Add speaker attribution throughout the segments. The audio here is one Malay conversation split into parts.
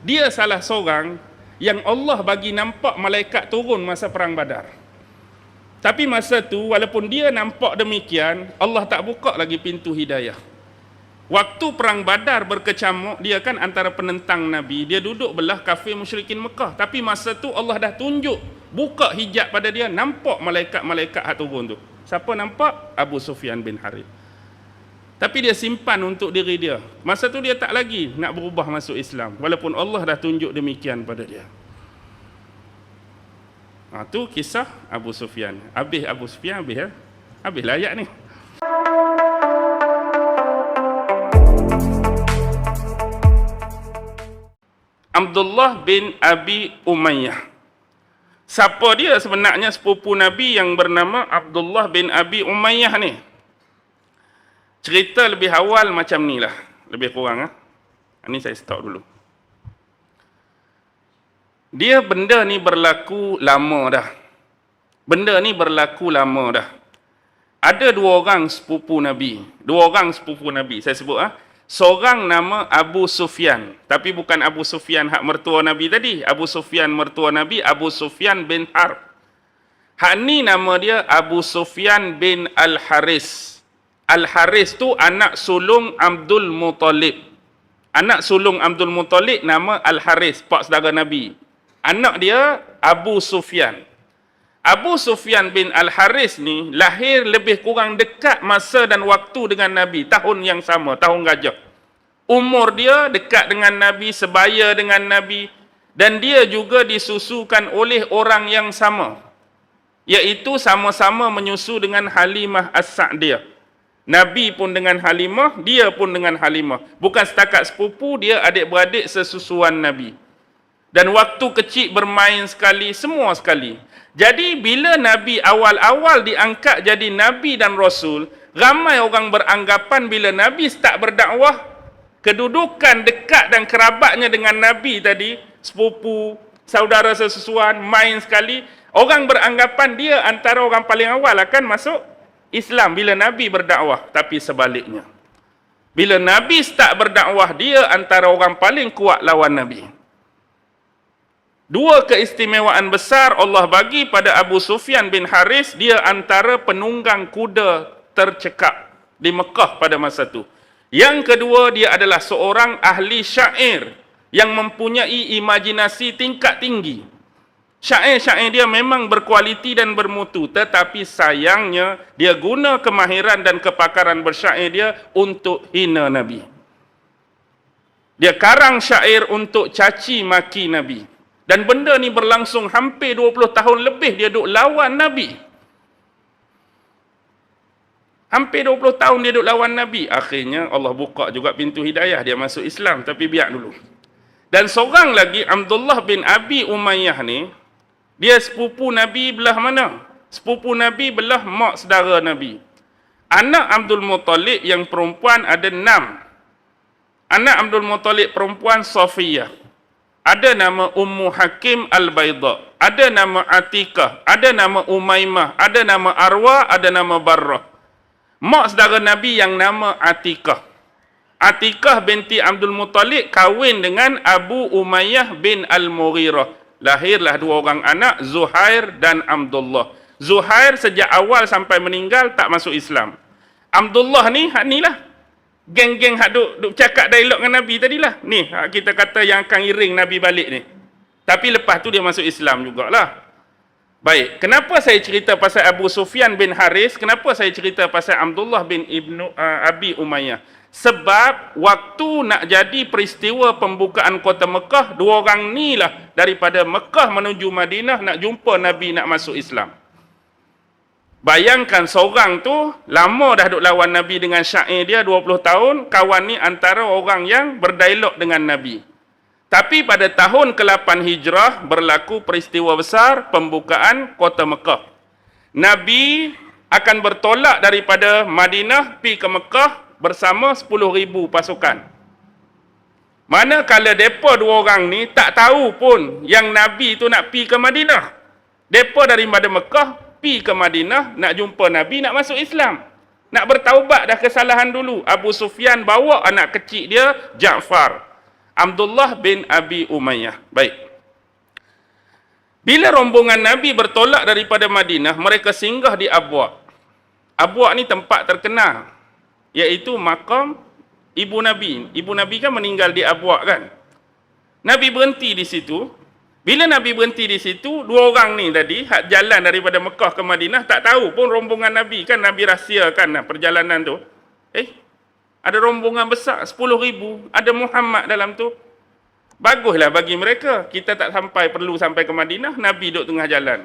Speaker 1: Dia salah seorang yang Allah bagi nampak malaikat turun masa perang Badar. Tapi masa tu walaupun dia nampak demikian, Allah tak buka lagi pintu hidayah. Waktu perang Badar berkecamuk, dia kan antara penentang Nabi, dia duduk belah kafir musyrikin Mekah. Tapi masa tu Allah dah tunjuk, buka hijab pada dia, nampak malaikat-malaikat hak turun tu. Siapa nampak? Abu Sufyan bin Harith. Tapi dia simpan untuk diri dia. Masa tu dia tak lagi nak berubah masuk Islam. Walaupun Allah dah tunjuk demikian pada dia. Ha, tu kisah Abu Sufyan. Habis Abu Sufyan, habis ya. Habis layak ni. Abdullah bin Abi Umayyah. Siapa dia sebenarnya sepupu Nabi yang bernama Abdullah bin Abi Umayyah ni? Cerita lebih awal macam ni lah. Lebih kurang. Ha? Ini saya stop dulu. Dia benda ni berlaku lama dah. Benda ni berlaku lama dah. Ada dua orang sepupu Nabi. Dua orang sepupu Nabi. Saya sebut ah. Ha? Seorang nama Abu Sufyan. Tapi bukan Abu Sufyan hak mertua Nabi tadi. Abu Sufyan mertua Nabi, Abu Sufyan bin Harb. Hak ni nama dia Abu Sufyan bin Al-Haris. Al-Haris tu anak sulung Abdul Muttalib. Anak sulung Abdul Muttalib nama Al-Haris, pak saudara Nabi. Anak dia Abu Sufyan. Abu Sufyan bin Al-Haris ni lahir lebih kurang dekat masa dan waktu dengan Nabi. Tahun yang sama, tahun gajah. Umur dia dekat dengan Nabi, sebaya dengan Nabi. Dan dia juga disusukan oleh orang yang sama. Iaitu sama-sama menyusu dengan Halimah As-Sa'diyah. Nabi pun dengan Halimah, dia pun dengan Halimah. Bukan setakat sepupu, dia adik-beradik sesusuan Nabi. Dan waktu kecil bermain sekali, semua sekali. Jadi bila Nabi awal-awal diangkat jadi Nabi dan Rasul, ramai orang beranggapan bila Nabi start berdakwah, kedudukan dekat dan kerabatnya dengan Nabi tadi, sepupu, saudara sesusuan, main sekali, orang beranggapan dia antara orang paling awal akan masuk Islam bila Nabi berdakwah. Tapi sebaliknya. Bila Nabi start berdakwah, dia antara orang paling kuat lawan Nabi. Dua keistimewaan besar Allah bagi pada Abu Sufyan bin Haris, dia antara penunggang kuda tercekap di Mekah pada masa itu. Yang kedua, dia adalah seorang ahli syair yang mempunyai imajinasi tingkat tinggi. Syair-syair dia memang berkualiti dan bermutu, tetapi sayangnya dia guna kemahiran dan kepakaran bersyair dia untuk hina Nabi. Dia karang syair untuk caci maki Nabi. Dan benda ni berlangsung hampir 20 tahun lebih dia duduk lawan Nabi. Hampir 20 tahun dia duduk lawan Nabi. Akhirnya Allah buka juga pintu hidayah. Dia masuk Islam. Tapi biar dulu. Dan seorang lagi, Abdullah bin Abi Umayyah ni, dia sepupu Nabi belah mana? Sepupu Nabi belah mak saudara Nabi. Anak Abdul Muttalib yang perempuan ada enam. Anak Abdul Muttalib perempuan Sofiyah. Ada nama Ummu Hakim Al-Bayda. Ada nama Atikah. Ada nama Umaymah. Ada nama Arwa. Ada nama Barrah. Mak saudara Nabi yang nama Atikah. Atikah binti Abdul Muttalib kahwin dengan Abu Umayyah bin Al-Mughirah. Lahirlah dua orang anak, Zuhair dan Abdullah. Zuhair sejak awal sampai meninggal tak masuk Islam. Abdullah ni, hak ni lah geng-geng hak duk, duk cakap dialog dengan Nabi tadilah. Ni, kita kata yang akan iring Nabi balik ni. Tapi lepas tu dia masuk Islam jugalah. Baik, kenapa saya cerita pasal Abu Sufyan bin Haris? Kenapa saya cerita pasal Abdullah bin Ibnu uh, Abi Umayyah? Sebab waktu nak jadi peristiwa pembukaan kota Mekah, dua orang ni lah daripada Mekah menuju Madinah nak jumpa Nabi nak masuk Islam. Bayangkan seorang tu lama dah duk lawan Nabi dengan syair dia 20 tahun, kawan ni antara orang yang berdialog dengan Nabi. Tapi pada tahun ke-8 Hijrah berlaku peristiwa besar pembukaan kota Mekah. Nabi akan bertolak daripada Madinah pi ke Mekah bersama 10,000 pasukan. Manakala depa dua orang ni tak tahu pun yang Nabi tu nak pi ke Madinah. Depa daripada Mekah pi ke Madinah nak jumpa Nabi nak masuk Islam. Nak bertaubat dah kesalahan dulu. Abu Sufyan bawa anak kecil dia Ja'far. Abdullah bin Abi Umayyah. Baik. Bila rombongan Nabi bertolak daripada Madinah, mereka singgah di Abwa. Abwa ni tempat terkenal. Iaitu makam ibu Nabi. Ibu Nabi kan meninggal di Abwa kan? Nabi berhenti di situ. Bila Nabi berhenti di situ, dua orang ni tadi, hak jalan daripada Mekah ke Madinah, tak tahu pun rombongan Nabi. Kan Nabi rahsiakan lah perjalanan tu. Eh, ada rombongan besar, 10 ribu. Ada Muhammad dalam tu. Baguslah bagi mereka. Kita tak sampai perlu sampai ke Madinah, Nabi duduk tengah jalan.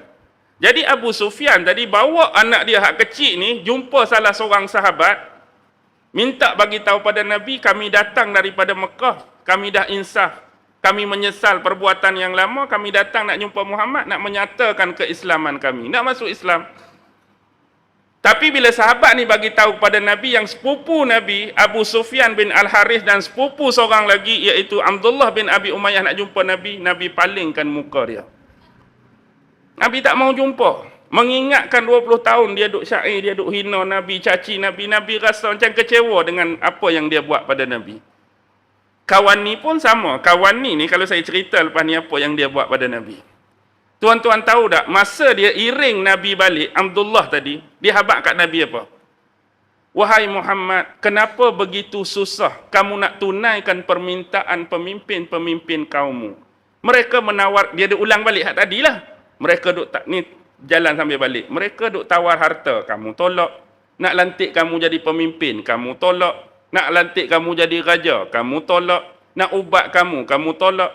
Speaker 1: Jadi Abu Sufyan tadi bawa anak dia hak kecil ni, jumpa salah seorang sahabat, minta bagi tahu pada Nabi, kami datang daripada Mekah, kami dah insaf, kami menyesal perbuatan yang lama, kami datang nak jumpa Muhammad, nak menyatakan keislaman kami, nak masuk Islam. Tapi bila sahabat ni bagi tahu kepada Nabi yang sepupu Nabi Abu Sufyan bin Al Harith dan sepupu seorang lagi iaitu Abdullah bin Abi Umayyah nak jumpa Nabi, Nabi palingkan muka dia. Nabi tak mau jumpa. Mengingatkan 20 tahun dia duk syair, dia duk hina Nabi, caci Nabi. Nabi rasa macam kecewa dengan apa yang dia buat pada Nabi. Kawan ni pun sama. Kawan ni ni kalau saya cerita lepas ni apa yang dia buat pada Nabi. Tuan-tuan tahu tak, masa dia iring Nabi balik, Abdullah tadi, dia habak kat Nabi apa? Wahai Muhammad, kenapa begitu susah kamu nak tunaikan permintaan pemimpin-pemimpin kaummu? Mereka menawar, dia ada ulang balik hak tadilah. Mereka duk tak ni jalan sambil balik. Mereka duk tawar harta, kamu tolak. Nak lantik kamu jadi pemimpin, kamu tolak. Nak lantik kamu jadi raja, kamu tolak. Nak ubat kamu, kamu tolak.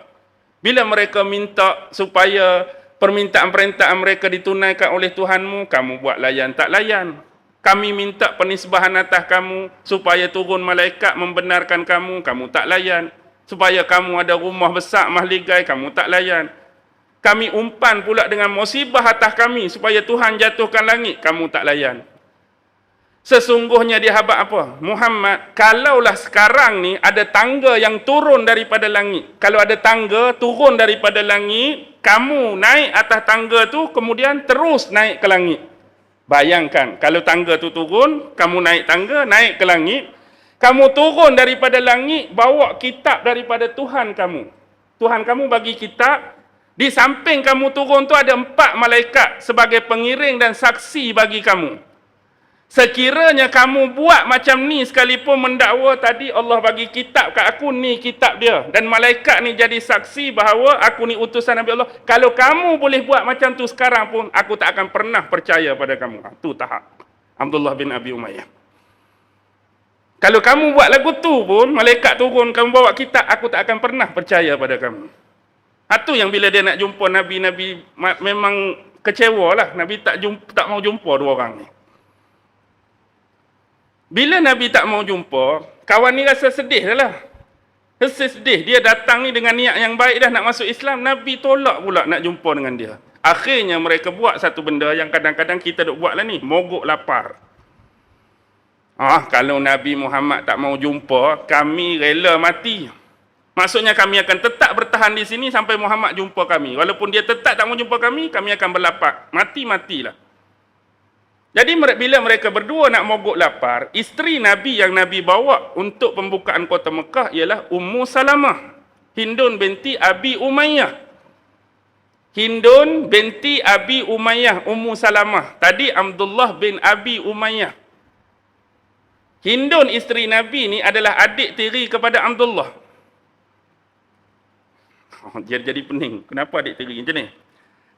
Speaker 1: Bila mereka minta supaya permintaan-permintaan mereka ditunaikan oleh Tuhanmu, kamu buat layan tak layan. Kami minta penisbahan atas kamu supaya turun malaikat membenarkan kamu, kamu tak layan. Supaya kamu ada rumah besar mahligai, kamu tak layan. Kami umpan pula dengan musibah atas kami supaya Tuhan jatuhkan langit, kamu tak layan. Sesungguhnya dia habak apa? Muhammad, kalaulah sekarang ni ada tangga yang turun daripada langit. Kalau ada tangga turun daripada langit, kamu naik atas tangga tu kemudian terus naik ke langit. Bayangkan, kalau tangga tu turun, kamu naik tangga, naik ke langit. Kamu turun daripada langit, bawa kitab daripada Tuhan kamu. Tuhan kamu bagi kitab, di samping kamu turun tu ada empat malaikat sebagai pengiring dan saksi bagi kamu. Sekiranya kamu buat macam ni sekalipun mendakwa tadi Allah bagi kitab kat aku ni kitab dia dan malaikat ni jadi saksi bahawa aku ni utusan Nabi Allah. Kalau kamu boleh buat macam tu sekarang pun aku tak akan pernah percaya pada kamu. Ha, tu tahap Abdullah bin Abi Umayyah. Kalau kamu buat lagu tu pun malaikat turun kamu bawa kitab aku tak akan pernah percaya pada kamu. Ha, tu yang bila dia nak jumpa Nabi Nabi memang kecewa lah. Nabi tak jumpa, tak mau jumpa dua orang ni. Bila Nabi tak mau jumpa, kawan ni rasa sedih dah lah. Rasa sedih. Dia datang ni dengan niat yang baik dah nak masuk Islam. Nabi tolak pula nak jumpa dengan dia. Akhirnya mereka buat satu benda yang kadang-kadang kita duk buat lah ni. Mogok lapar. Ah, kalau Nabi Muhammad tak mau jumpa, kami rela mati. Maksudnya kami akan tetap bertahan di sini sampai Muhammad jumpa kami. Walaupun dia tetap tak mau jumpa kami, kami akan berlapar. Mati-matilah. Jadi bila mereka berdua nak mogok lapar, isteri Nabi yang Nabi bawa untuk pembukaan kota Mekah ialah Ummu Salamah. Hindun binti Abi Umayyah. Hindun binti Abi Umayyah, Ummu Salamah. Tadi Abdullah bin Abi Umayyah. Hindun isteri Nabi ni adalah adik tiri kepada Abdullah. Dia jadi pening. Kenapa adik tiri macam ni?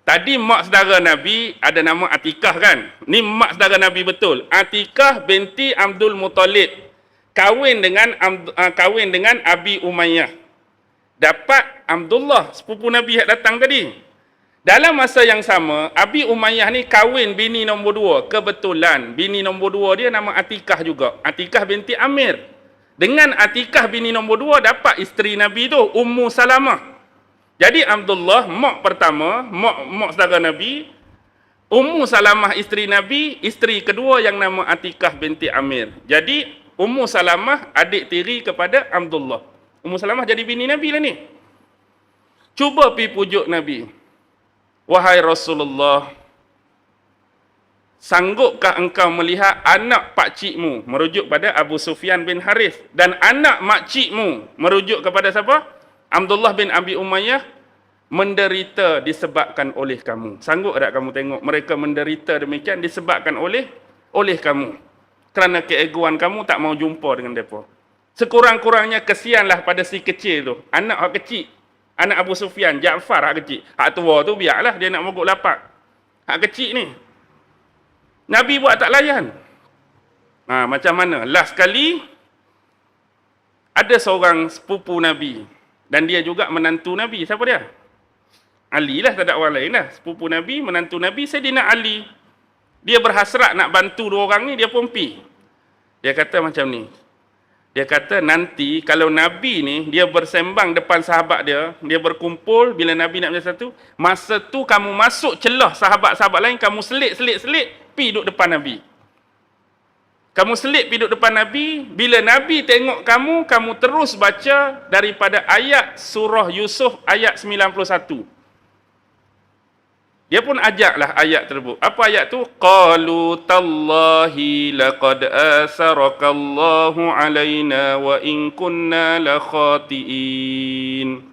Speaker 1: Tadi mak saudara Nabi ada nama Atikah kan? Ni mak saudara Nabi betul. Atikah binti Abdul Muttalib. Kahwin dengan uh, kahwin dengan Abi Umayyah. Dapat Abdullah sepupu Nabi yang datang tadi. Dalam masa yang sama, Abi Umayyah ni kahwin bini nombor dua. Kebetulan bini nombor dua dia nama Atikah juga. Atikah binti Amir. Dengan Atikah bini nombor dua dapat isteri Nabi tu Ummu Salamah. Jadi Abdullah, mak pertama, mak, mak saudara Nabi, Ummu Salamah isteri Nabi, isteri kedua yang nama Atikah binti Amir. Jadi Ummu Salamah adik tiri kepada Abdullah. Ummu Salamah jadi bini Nabi lah ni. Cuba pi pujuk Nabi. Wahai Rasulullah, sanggupkah engkau melihat anak pak cikmu merujuk pada Abu Sufyan bin Harith dan anak mak cikmu merujuk kepada siapa? Abdullah bin Abi Umayyah menderita disebabkan oleh kamu. Sanggup tak kamu tengok mereka menderita demikian disebabkan oleh oleh kamu. Kerana keegoan kamu tak mau jumpa dengan mereka. Sekurang-kurangnya kesianlah pada si kecil tu. Anak hak kecil. Anak Abu Sufyan, Ja'far hak kecil. Hak tua tu biarlah dia nak mogok lapak. Hak kecil ni. Nabi buat tak layan. Ha, macam mana? Last kali, ada seorang sepupu Nabi. Dan dia juga menantu Nabi. Siapa dia? Ali lah, tak ada orang lain lah. Sepupu Nabi, menantu Nabi, Sayyidina Ali. Dia berhasrat nak bantu dua orang ni, dia pun pi. Dia kata macam ni. Dia kata nanti kalau Nabi ni, dia bersembang depan sahabat dia, dia berkumpul bila Nabi nak macam satu, masa tu kamu masuk celah sahabat-sahabat lain, kamu selit-selit-selit, pi duduk depan Nabi. Kamu selit pi duduk depan Nabi, bila Nabi tengok kamu, kamu terus baca daripada ayat surah Yusuf ayat 91. Dia pun ajaklah ayat tersebut. Apa ayat tu? Qalu tallahi laqad asarakallahu alaina wa in kunna la khatiin.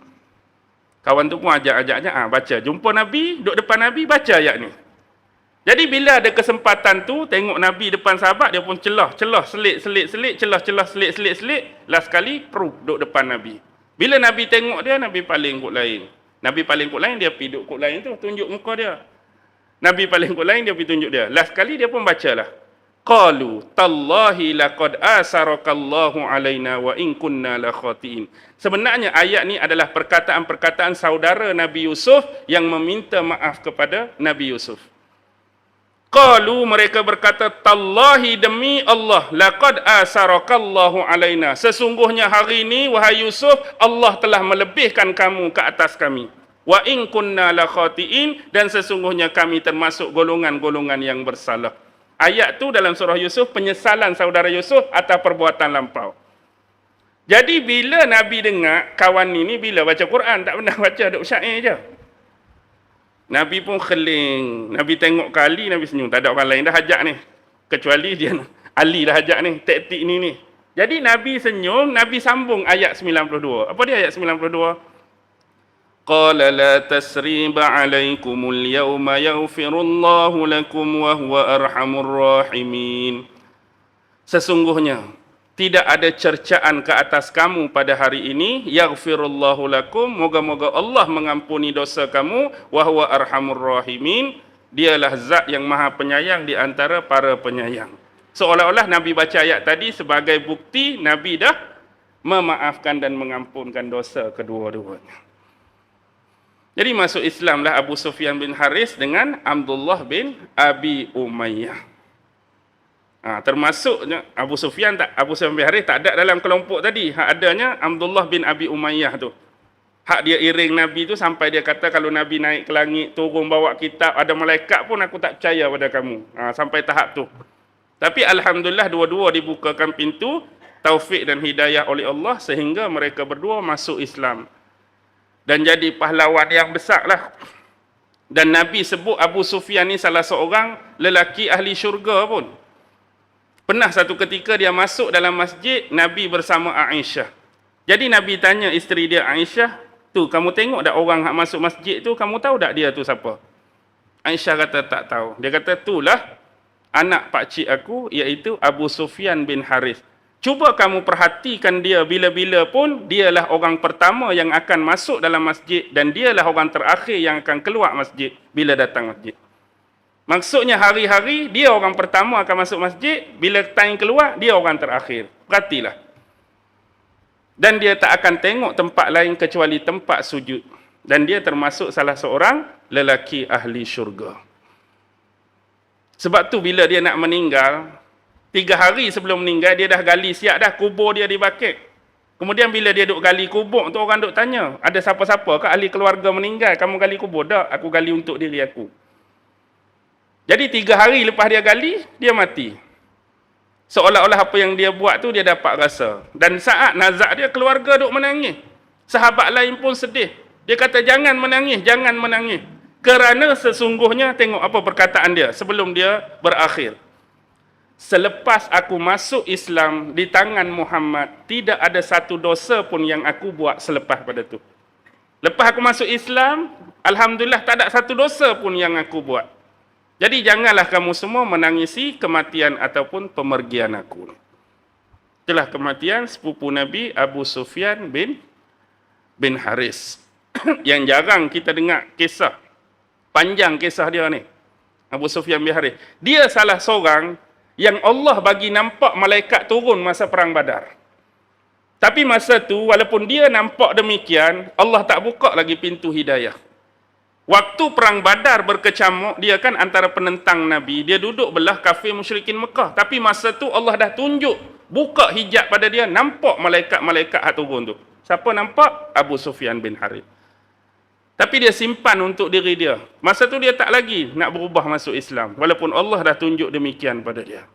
Speaker 1: Kawan tu pun ajak-ajak-ajak ah baca. Jumpa Nabi, duduk depan Nabi baca ayat ni. Jadi bila ada kesempatan tu tengok Nabi depan sahabat dia pun celah, celah, selit, selit, selit, celah, celah, selit, selit, selit. Last kali perut duduk depan Nabi. Bila Nabi tengok dia, Nabi paling kot lain. Nabi paling kot lain, dia pergi duduk kot lain tu, tunjuk muka dia. Nabi paling kot lain, dia pergi tunjuk dia. Last kali dia pun baca lah. Qalu tallahi laqad asarakallahu alaina wa in kunna la khatiin. Sebenarnya ayat ni adalah perkataan-perkataan saudara Nabi Yusuf yang meminta maaf kepada Nabi Yusuf. Qalu mereka berkata tallahi demi Allah laqad asarakallahu alaina. Sesungguhnya hari ini wahai Yusuf Allah telah melebihkan kamu ke atas kami. Wa in kunna la khatiin dan sesungguhnya kami termasuk golongan-golongan yang bersalah. Ayat tu dalam surah Yusuf penyesalan saudara Yusuf atas perbuatan lampau. Jadi bila Nabi dengar kawan ini bila baca Quran tak pernah baca duk syair je Nabi pun keling. Nabi tengok kali, Nabi senyum. Tak ada orang lain dah hajak ni. Kecuali dia Ali dah hajak ni. Taktik ni ni. Jadi Nabi senyum, Nabi sambung ayat 92. Apa dia ayat 92? Qala la tasriba alaikumul yawma yaghfirullahu lakum wa huwa arhamur rahimin. Sesungguhnya, tidak ada cercaan ke atas kamu pada hari ini. Yaghfirullahu lakum. Moga-moga Allah mengampuni dosa kamu. Wa huwa arhamur rahimin. Dialah zat yang maha penyayang di antara para penyayang. Seolah-olah nabi baca ayat tadi sebagai bukti nabi dah memaafkan dan mengampunkan dosa kedua-duanya. Jadi masuk Islamlah Abu Sufyan bin Haris dengan Abdullah bin Abi Umayyah Ha, termasuknya Abu Sufyan tak Abu Sufyan bin Harith tak ada dalam kelompok tadi. Hak adanya Abdullah bin Abi Umayyah tu. Hak dia iring Nabi tu sampai dia kata kalau Nabi naik ke langit turun bawa kitab ada malaikat pun aku tak percaya pada kamu. Ha, sampai tahap tu. Tapi alhamdulillah dua-dua dibukakan pintu taufik dan hidayah oleh Allah sehingga mereka berdua masuk Islam. Dan jadi pahlawan yang besar lah. Dan Nabi sebut Abu Sufyan ni salah seorang lelaki ahli syurga pun. Pernah satu ketika dia masuk dalam masjid, Nabi bersama Aisyah. Jadi Nabi tanya isteri dia Aisyah, tu kamu tengok tak orang yang masuk masjid tu, kamu tahu tak dia tu siapa? Aisyah kata tak tahu. Dia kata itulah anak pak cik aku iaitu Abu Sufyan bin Harith. Cuba kamu perhatikan dia bila-bila pun dialah orang pertama yang akan masuk dalam masjid dan dialah orang terakhir yang akan keluar masjid bila datang masjid. Maksudnya hari-hari dia orang pertama akan masuk masjid, bila time keluar dia orang terakhir. Perhatilah. Dan dia tak akan tengok tempat lain kecuali tempat sujud. Dan dia termasuk salah seorang lelaki ahli syurga. Sebab tu bila dia nak meninggal, tiga hari sebelum meninggal dia dah gali siap dah kubur dia di bakit. Kemudian bila dia duk gali kubur tu orang duk tanya, ada siapa-siapa ke ahli keluarga meninggal, kamu gali kubur? Tak, aku gali untuk diri aku. Jadi tiga hari lepas dia gali, dia mati. Seolah-olah apa yang dia buat tu dia dapat rasa. Dan saat nazak dia, keluarga duk menangis. Sahabat lain pun sedih. Dia kata, jangan menangis, jangan menangis. Kerana sesungguhnya, tengok apa perkataan dia sebelum dia berakhir. selepas aku masuk Islam di tangan Muhammad, tidak ada satu dosa pun yang aku buat selepas pada tu. Lepas aku masuk Islam, Alhamdulillah tak ada satu dosa pun yang aku buat. Jadi janganlah kamu semua menangisi kematian ataupun pemergian aku. Itulah kematian sepupu Nabi Abu Sufyan bin bin Haris. yang jarang kita dengar kisah. Panjang kisah dia ni. Abu Sufyan bin Haris. Dia salah seorang yang Allah bagi nampak malaikat turun masa perang badar. Tapi masa tu, walaupun dia nampak demikian, Allah tak buka lagi pintu hidayah. Waktu perang badar berkecamuk, dia kan antara penentang Nabi, dia duduk belah kafir musyrikin Mekah. Tapi masa tu Allah dah tunjuk, buka hijab pada dia, nampak malaikat-malaikat hat turun tu. Siapa nampak? Abu Sufyan bin Harith. Tapi dia simpan untuk diri dia. Masa tu dia tak lagi nak berubah masuk Islam. Walaupun Allah dah tunjuk demikian pada dia.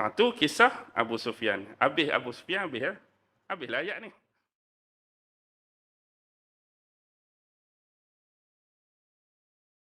Speaker 1: Ha, tu kisah Abu Sufyan. Habis Abu Sufyan, habis ya. Habislah ayat ni.